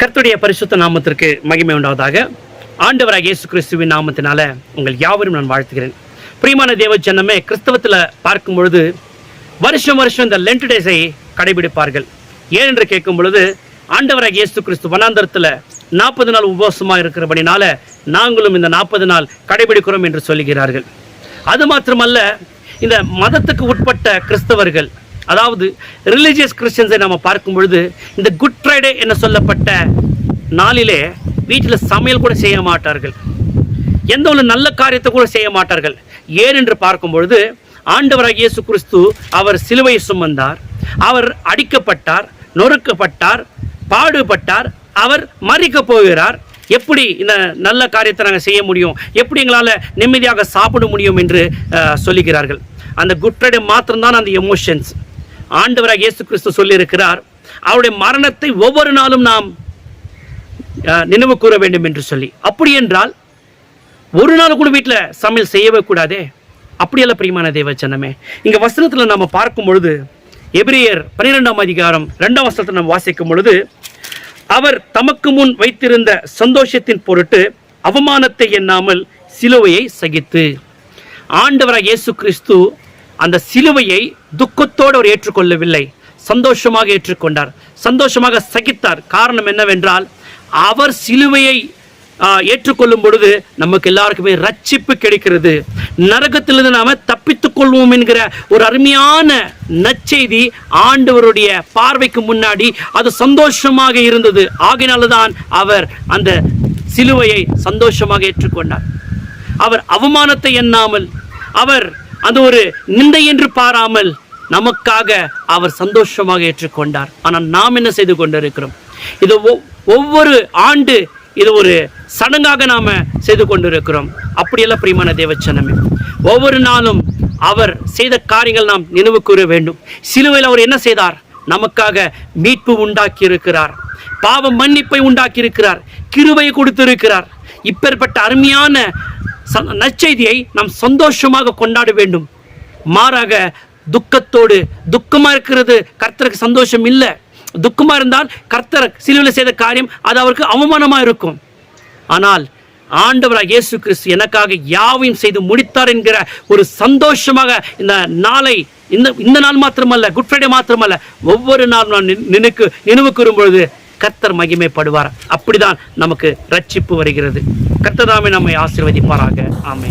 கர்த்துடைய பரிசுத்த நாமத்திற்கு மகிமை உண்டாவதாக. ஆண்டவராக இயேசு கிறிஸ்துவின் நாமத்தினால உங்கள் யாவரும் நான் வாழ்த்துகிறேன். பிரியமான தேவ ஜனமே கிறிஸ்தவத்தில் பார்க்கும் பொழுது வருஷம் வருஷம் இந்த லென்ட் டேஸை கடைபிடிப்பார்கள். ஏனென்று கேட்கும் பொழுது ஆண்டவராக இயேசு கிறிஸ்து வனாந்தரத்தில் நாற்பது நாள் உபவாசமாக இருக்கிறபடினால நாங்களும் இந்த நாற்பது நாள் கடைபிடிக்கிறோம் என்று சொல்லுகிறார்கள். அது மாத்திரமல்ல இந்த மதத்துக்கு உட்பட்ட கிறிஸ்தவர்கள் அதாவது ரிலீஜியஸ் கிறிஸ்டியன்ஸை நம்ம பார்க்கும் பொழுது இந்த குட் ஃப்ரைடே என சொல்லப்பட்ட நாளிலே வீட்டில் சமையல் கூட செய்ய மாட்டார்கள். எந்த ஒரு நல்ல காரியத்தை கூட செய்ய மாட்டார்கள். ஏன் என்று பார்க்கும் பொழுது ஆண்டவராக இயேசு கிறிஸ்து அவர் சிலுவை சுமந்தார். அவர் அடிக்கப்பட்டார் நொறுக்கப்பட்டார் பாடுபட்டார் அவர் மறிக்க போகிறார். எப்படி இந்த நல்ல காரியத்தை நாங்கள் செய்ய முடியும்? எப்படி எங்களால் நிம்மதியாக சாப்பிட முடியும் என்று சொல்லுகிறார்கள். அந்த குட் ஃப்ரைடே மாத்திரம்தான் அந்த எமோஷன்ஸ் ஆண்டவராக இயேசு கிறிஸ்து சொல்லியிருக்கிறார். அவருடைய மரணத்தை ஒவ்வொரு நாளும் நாம் நினைவு கூற வேண்டும் என்று சொல்லி. அப்படி என்றால் ஒரு நாள் கூட வீட்டில் சமையல் செய்யவே கூடாதே? அப்படியல்ல பிரியமான தேவச்சனமே இங்கே வசனத்தில் நம்ம பார்க்கும் பொழுது எபிரியர் பன்னிரெண்டாம் அதிகாரம் ரெண்டாம் வசனத்தை நம்ம வாசிக்கும் பொழுது அவர் தமக்கு முன் வைத்திருந்த சந்தோஷத்தின் பொருட்டு அவமானத்தை எண்ணாமல் சிலுவையை சகித்து ஆண்டவராக இயேசு கிறிஸ்து அந்த சிலுவையை துக்கத்தோடு அவர் ஏற்றுக்கொள்ளவில்லை. சந்தோஷமாக ஏற்றுக்கொண்டார். சந்தோஷமாக சகித்தார். காரணம் என்னவென்றால் அவர் சிலுவையை ஏற்றுக்கொள்ளும் பொழுது நமக்கு எல்லாருக்குமே ரட்சிப்பு கிடைக்கிறது. நரகத்திலிருந்து நாம தப்பித்துக் கொள்வோம் என்கிற ஒரு அருமையான நற்செய்தி ஆண்டவருடைய பார்வைக்கு முன்னாடி அது சந்தோஷமாக இருந்தது. ஆகினால்தான் அவர் அந்த சிலுவையை சந்தோஷமாக ஏற்றுக்கொண்டார். அவர் அவமானத்தை எண்ணாமல் அவர் அது ஒரு நிந்தை என்று பாராமல் நமக்காக அவர் சந்தோஷமாக ஏற்றுக்கொண்டார். ஆனால் நாம் என்ன செய்து கொண்டிருக்கிறோம்? இது ஒவ்வொரு ஆண்டு இது ஒரு சடங்காக நாம் செய்து கொண்டிருக்கிறோம். அப்படியெல்லாம் பிரியமான தேவச்சனமே. ஒவ்வொரு நாளும் அவர் செய்த காரியங்கள் நாம் நினைவு கூற வேண்டும். சிலுவையில் அவர் என்ன செய்தார்? நமக்காக மீட்பு உண்டாக்கி இருக்கிறார் பாவ மன்னிப்பை உண்டாக்கி இருக்கிறார் கிருவை கொடுத்திருக்கிறார். இப்பேற்பட்ட அருமையான நற்செய்தியை நாம் சந்தோஷமாக கொண்டாட வேண்டும். மாறாக துக்கத்தோடு துக்கமாக இருக்கிறது கர்த்தருக்கு சந்தோஷம் இல்லை. துக்கமாக இருந்தால் கர்த்தர் சிலுவையில் செய்த காரியம் அது அவருக்கு அவமானமாக இருக்கும். ஆனால் ஆண்டவராக இயேசு கிறிஸ்து எனக்காக யாவையும் செய்து முடித்தார் என்கிற ஒரு சந்தோஷமாக இந்த நாளை இந்த இந்த நாள் மாத்திரமல்ல குட் ஃப்ரைடே மாத்திரமல்ல ஒவ்வொரு நாளும் நான் நினைக்கு நினைவு கூறும் பொழுது கர்த்தர் மகிமைப்படுவார். அப்படிதான் நமக்கு ரட்சிப்பு வருகிறது. கர்த்தர் நம்மை ஆசீர்வதிப்பாராக. ஆமே